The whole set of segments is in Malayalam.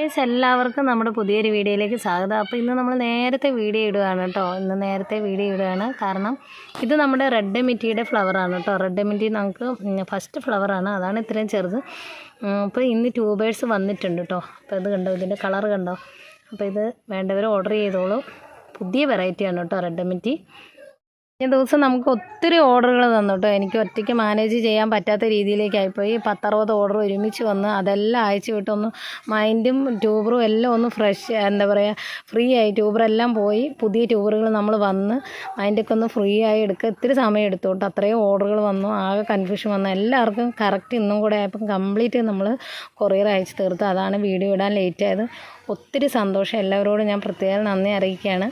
ഗൈസ് എല്ലാവർക്കും നമ്മുടെ പുതിയൊരു വീഡിയോയിലേക്ക് സ്വാഗതം. അപ്പോൾ ഇന്ന് നമ്മൾ നേരത്തെ വീഡിയോ ഇടുകയാണ് കേട്ടോ. ഇന്ന് നേരത്തെ വീഡിയോ ഇടുകയാണ്. കാരണം ഇത് നമ്മുടെ റെഡ് മിറ്റിയുടെ ഫ്ലവറാണ് കേട്ടോ. റെഡ് മിറ്റി നമുക്ക് ഫസ്റ്റ് ഫ്ലവറാണ് അതാണ് ഇത്രയും ചെറുത്. അപ്പോൾ ഇന്ന് ട്യൂബേഴ്സ് വന്നിട്ടുണ്ട് കേട്ടോ. അപ്പോൾ ഇത് കണ്ടോ? ഇതിന്റെ കളർ കണ്ടോ? അപ്പോൾ ഇത് വേണ്ടവർ ഓർഡർ ചെയ്തോളൂ. പുതിയ വെറൈറ്റിയാണ് കേട്ടോ റെഡ് മിറ്റി ഈ ദിവസം നമുക്ക് ഒത്തിരി ഓർഡറുകൾ തന്നു കേട്ടോ. എനിക്ക് ഒറ്റയ്ക്ക് മാനേജ് ചെയ്യാൻ പറ്റാത്ത രീതിയിലേക്കായിപ്പോയി. പത്തറുപത് ഓർഡർ ഒരുമിച്ച് വന്ന് അതെല്ലാം അയച്ചു വിട്ടൊന്ന് മൈൻഡും ട്യൂബറും എല്ലാം ഒന്ന് ഫ്രഷ് എന്താ പറയുക ഫ്രീ ആയി. ട്യൂബറെല്ലാം പോയി. പുതിയ ട്യൂബറുകൾ നമ്മൾ വന്ന് മൈൻഡൊക്കെ ഒന്ന് ഫ്രീ ആയി എടുക്കുക. ഇത്തിരി സമയം എടുത്തു അത്രയും ഓർഡറുകൾ വന്നു. ആകെ കൺഫ്യൂഷൻ വന്നു. എല്ലാവർക്കും കറക്റ്റ് ഇന്നും കൂടെ ആയപ്പം കംപ്ലീറ്റ് നമ്മൾ കൊറിയർ അയച്ചു തീർത്തു. അതാണ് വീഡിയോ ഇടാൻ ലേറ്റ് ആയത്. ഒത്തിരി സന്തോഷം. എല്ലാവരോടും ഞാൻ പ്രത്യേകം നന്ദി അറിയിക്കുകയാണ്.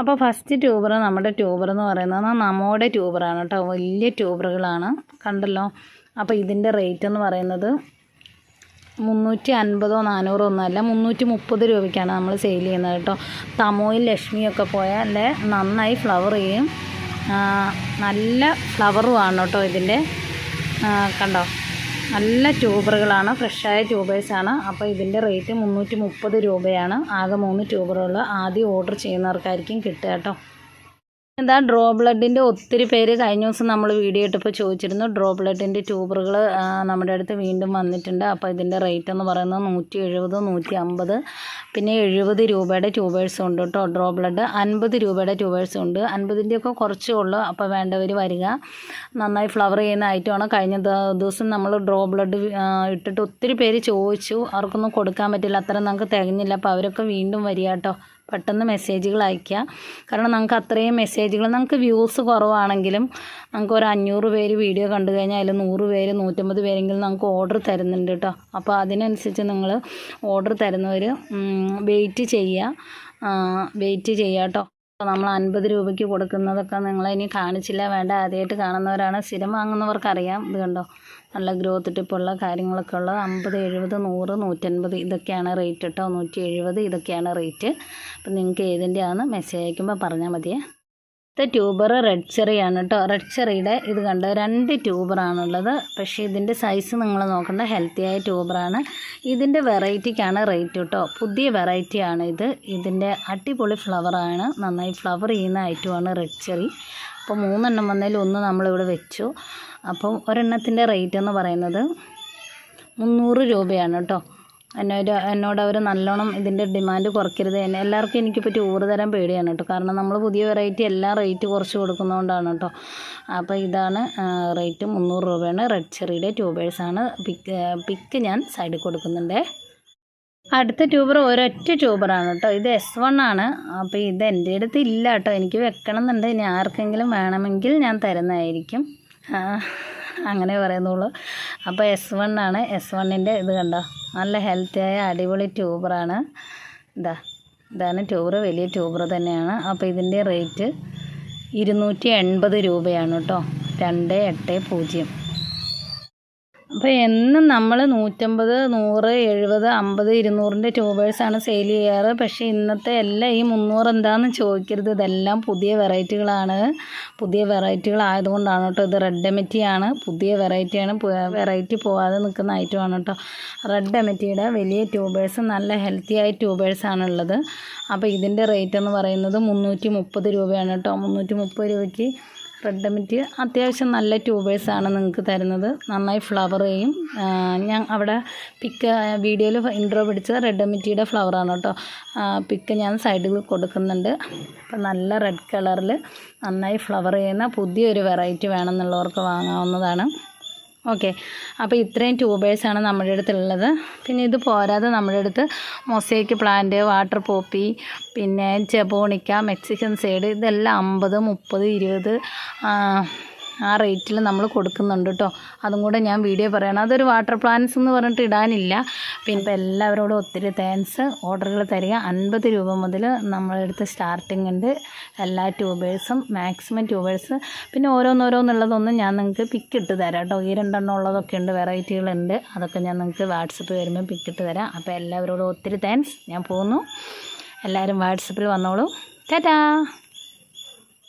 അപ്പോൾ ഫസ്റ്റ് ട്യൂബർ നമ്മുടെ ട്യൂബർ എന്ന് പറയുന്നത് നമ്മുടെ ട്യൂബറാണ് കേട്ടോ. വലിയ ട്യൂബറുകളാണ് കണ്ടല്ലോ? അപ്പോൾ ഇതിന്റെ റേറ്റ് എന്ന് പറയുന്നത് മുന്നൂറ്റി അൻപതോ നാനൂറോ ഒന്നുമല്ല മുന്നൂറ്റി മുപ്പത് രൂപയ്ക്കാണ് നമ്മൾ സെയിൽ ചെയ്യുന്നത് കേട്ടോ. തമോയിൽ ലക്ഷ്മിയൊക്കെ പോയാൽ നന്നായി ഫ്ലവർ ചെയ്യും. നല്ല ഫ്ലവറുമാണ് കേട്ടോ ഇതിന്റെ കണ്ടോ? നല്ല ട്യൂബറുകളാണ് ഫ്രഷായ ട്യൂബേഴ്സാണ്. അപ്പോൾ ഇതിന്റെ റേറ്റ് മുന്നൂറ്റി മുപ്പത് രൂപയാണ്. ആകെ മൂന്ന് ട്യൂബറുകൾ ആദ്യം ഓർഡർ ചെയ്യുന്നവർക്കായിരിക്കും കിട്ടുക കേട്ടോ. എന്താ ഡ്രോ ബ്ലഡിന്റെ ഒത്തിരി പേര് കഴിഞ്ഞ ദിവസം നമ്മൾ വീഡിയോ ഇട്ടപ്പോൾ ചോദിച്ചിരുന്നു. ഡ്രോ ബ്ലഡിന്റെ ട്യൂബറുകൾ നമ്മുടെ അടുത്ത് വീണ്ടും വന്നിട്ടുണ്ട്. അപ്പോൾ ഇതിന്റെ റേറ്റ് എന്ന് പറയുന്നത് നൂറ്റി എഴുപത് നൂറ്റി അമ്പത് പിന്നെ എഴുപത് രൂപയുടെ ട്യൂബേഴ്സ് ഉണ്ട് കേട്ടോ ഡ്രോ ബ്ലഡ് അൻപത് രൂപയുടെ ട്യൂബേഴ്സ് ഉണ്ട്. അൻപതിന്റെയൊക്കെ കുറച്ചേ ഉള്ളൂ. അപ്പോൾ വേണ്ടവർ വരിക. നന്നായി ഫ്ലവർ ചെയ്യുന്ന ഐറ്റമാണ് കഴിഞ്ഞ ദിവസം നമ്മൾ ഡ്രോ ബ്ലഡ് ഇട്ടിട്ട് ഒത്തിരി പേര് ചോദിച്ചു. അവർക്കൊന്നും കൊടുക്കാൻ പറ്റില്ല. അത്ര നമുക്ക് തികഞ്ഞില്ല. അപ്പോൾ അവരൊക്കെ വീണ്ടും വരിക കേട്ടോ പെട്ടെന്ന് മെസ്സേജുകൾ അയയ്ക്കുക. കാരണം നമുക്ക് അത്രയും മെസ്സേജുകൾ നമുക്ക് വ്യൂസ് കുറവാണെങ്കിലും നമുക്ക് ഒരു അഞ്ഞൂറ് പേര് വീഡിയോ കണ്ടു കഴിഞ്ഞാൽ അതിൽ നൂറ് പേര് നൂറ്റമ്പത് പേരെങ്കിലും നമുക്ക് ഓർഡർ തരുന്നുണ്ട് കേട്ടോ അപ്പോൾ അതിനനുസരിച്ച് നിങ്ങൾ ഓർഡർ തരുന്നവർ വെയിറ്റ് ചെയ്യുക. വെയിറ്റ് ചെയ്യുക കേട്ടോ അപ്പോൾ നമ്മൾ അൻപത് രൂപയ്ക്ക് കൊടുക്കുന്നതൊക്കെ നിങ്ങൾ ഇനി കാണിച്ചില്ല വേണ്ട. ആദ്യമായിട്ട് കാണുന്നവരാണ്. സ്ഥിരം വാങ്ങുന്നവർക്കറിയാം. ഇത് കണ്ടോ? നല്ല ഗ്രോത്ത് ടിപ്പുള്ള കാര്യങ്ങളൊക്കെ ഉള്ളത്. അമ്പത് എഴുപത് നൂറ് നൂറ്റൻപത്. ഇതൊക്കെയാണ് റേറ്റ് കേട്ടോ. നൂറ്റി എഴുപത് ഇതൊക്കെയാണ് റേറ്റ്. അപ്പം നിങ്ങൾക്ക് ഏതിന്റെയാണെന്ന് മെസ്സേജ് അയക്കുമ്പോൾ പറഞ്ഞാൽ മതിയേ. ഇത് ട്യൂബർ റെഡ് ചെറിയാണ് കേട്ടോ റെഡ് ചെറിയുടെ ഇത് കണ്ടോ? രണ്ട് ട്യൂബറാണുള്ളത്. പക്ഷേ ഇതിന്റെ സൈസ് നിങ്ങൾ നോക്കേണ്ട. ഹെൽത്തി ആയ ട്യൂബറാണ്. ഇതിന്റെ വെറൈറ്റിക്കാണ് റേറ്റ് കേട്ടോ പുതിയ വെറൈറ്റിയാണ് ഇത്. ഇതിന്റെ അടിപൊളി ഫ്ലവറാണ്. നന്നായി ഫ്ലവർ ചെയ്യുന്ന ഐറ്റമാണ് റെഡ് ചെറി. അപ്പോൾ മൂന്നെണ്ണം വന്നതിൽ ഒന്ന് നമ്മളിവിടെ വെച്ചു. അപ്പം ഒരെണ്ണത്തിന്റെ റേറ്റ് എന്ന് പറയുന്നത് മുന്നൂറ് രൂപയാണ് കേട്ടോ എന്നോട് എന്നോട് അവർ നല്ലോണം ഇതിന്റെ ഡിമാൻഡ് കുറയ്ക്കരുത് എന്നെ എല്ലാവർക്കും എനിക്കിപ്പോൾ ടൂർ തരാൻ പേടിയാണ് കേട്ടോ. കാരണം നമ്മൾ പുതിയ വെറൈറ്റി എല്ലാം റേറ്റ് കുറച്ച് കൊടുക്കുന്നതുകൊണ്ടാണ് കേട്ടോ. അപ്പോൾ ഇതാണ് റേറ്റ് മുന്നൂറ് രൂപയാണ്. റെഡ് ചെറിയുടെ ട്യൂബേഴ്സാണ് പിക്ക് പിക്ക് ഞാൻ സൈഡിൽ കൊടുക്കുന്നുണ്ട്. അടുത്ത ട്യൂബർ ഒരൊറ്റ ട്യൂബറാണ് കേട്ടോ. ഇത് എസ് വൺ ആണ്. അപ്പോൾ ഇത് എന്റെ അടുത്ത് ഇല്ല കേട്ടോ. എനിക്ക് വെക്കണം എന്നുണ്ട് ഇനി ആർക്കെങ്കിലും വേണമെങ്കിൽ ഞാൻ തരുന്നതായിരിക്കും. അങ്ങനെ പറയുന്നുള്ളൂ. അപ്പോൾ എസ് വൺ ആണ്. എസ് വണ്ണിന്റെ ഇത് കണ്ടോ? നല്ല ഹെൽത്തിയായ അടിപൊളി ട്യൂബറാണ് ഇതാ ഇതാണ് ട്യൂബർ വലിയ ട്യൂബർ തന്നെയാണ്. അപ്പോൾ ഇതിന്റെ റേറ്റ് ഇരുന്നൂറ്റി എൺപത് രൂപയാണ് കേട്ടോ. രണ്ട് എട്ട് പൂജ്യം. അപ്പോൾ എന്നും നമ്മൾ നൂറ്റമ്പത് നൂറ് എഴുപത് അമ്പത് ഇരുന്നൂറിന്റെ ട്യൂബേഴ്സാണ് സെയിൽ ചെയ്യാറ്. പക്ഷേ ഇന്നത്തെ എല്ലാം ഈ മുന്നൂറ് എന്താണെന്ന് ചോദിക്കരുത്. ഇതെല്ലാം പുതിയ വെറൈറ്റികളാണ്. പുതിയ വെറൈറ്റികൾ ആയതുകൊണ്ടാണ് കേട്ടോ ഇത്. റെഡ് എമറ്റിയാണ് പുതിയ വെറൈറ്റിയാണ് വെറൈറ്റി പോവാതെ നിൽക്കുന്ന ഐറ്റമാണ് കേട്ടോ. റെഡ് എമറ്റിയുടെ വലിയ ട്യൂബേഴ്സ് നല്ല ഹെൽത്തി ആയ ട്യൂബേഴ്സാണുള്ളത് അപ്പോൾ ഇതിന്റെ റേറ്റ് എന്ന് പറയുന്നത് മുന്നൂറ്റി മുപ്പത് രൂപയാണ് കേട്ടോ. മുന്നൂറ്റി മുപ്പത് രൂപയ്ക്ക് റെഡ് മിറ്റ്. അത്യാവശ്യം നല്ല ട്യൂബേഴ്സാണ് നിങ്ങൾക്ക് തരുന്നത്. നന്നായി ഫ്ലവർ ചെയ്യും. ഞാൻ അവിടെ പിക്ക് വീഡിയോയിൽ ഇൻട്രോ പിടിച്ച റെഡ് മിറ്റിയുടെ ഫ്ലവറാണ് കേട്ടോ. പിക്ക് ഞാൻ സൈഡിൽ കൊടുക്കുന്നുണ്ട്. അപ്പം നല്ല റെഡ് കളറിൽ നന്നായി ഫ്ലവർ ചെയ്യുന്ന പുതിയൊരു വെറൈറ്റി വേണമെന്നുള്ളവർക്ക് വാങ്ങാവുന്നതാണ്. ഓക്കെ. അപ്പോൾ ഇത്രയും ട്യൂബേഴ്സാണ് നമ്മുടെ അടുത്തുള്ളത്. പിന്നെ ഇത് പോരാതെ നമ്മുടെ അടുത്ത് മൊസൈക്ക് പ്ലാന്റ് വാട്ടർ പോപ്പി പിന്നെ ജബോണിക്ക മെക്സിക്കൻ സൈഡ് ഇതെല്ലാം അമ്പത് മുപ്പത് ഇരുപത് ആ റേറ്റിൽ നമ്മൾ കൊടുക്കുന്നുണ്ട് കേട്ടോ അതും കൂടെ ഞാൻ വീഡിയോ പറയണം. അതൊരു വാട്ടർ പ്ലാന്റ്സ് എന്ന് പറഞ്ഞിട്ട് ഇടാനില്ല. പിന്നെ എല്ലാവരോടും ഒത്തിരി താങ്ക്സ് ഓർഡറുകൾ തരിക. അൻപത് രൂപ മുതൽ നമ്മളെടുത്ത് സ്റ്റാർട്ടിംഗ് ഉണ്ട്. എല്ലാ ട്യൂബേഴ്സും മാക്സിമം ട്യൂബേഴ്സ് പിന്നെ ഓരോന്നോരോന്നുള്ളതൊന്നും ഞാൻ നിങ്ങൾക്ക് പിക്ക് ഇട്ട് തരാം കേട്ടോ ഈ രണ്ടെണ്ണം ഉള്ളതൊക്കെ ഉണ്ട് വെറൈറ്റികളുണ്ട് അതൊക്കെ ഞാൻ നിങ്ങൾക്ക് വാട്സപ്പ് വരുമ്പോൾ പിക്ക് ഇട്ട് തരാം. അപ്പോൾ എല്ലാവരോടും ഒത്തിരി താങ്ക്സ് ഞാൻ പോകുന്നു എല്ലാവരും വാട്സപ്പിൽ വന്നോളൂ. ടാറ്റാ!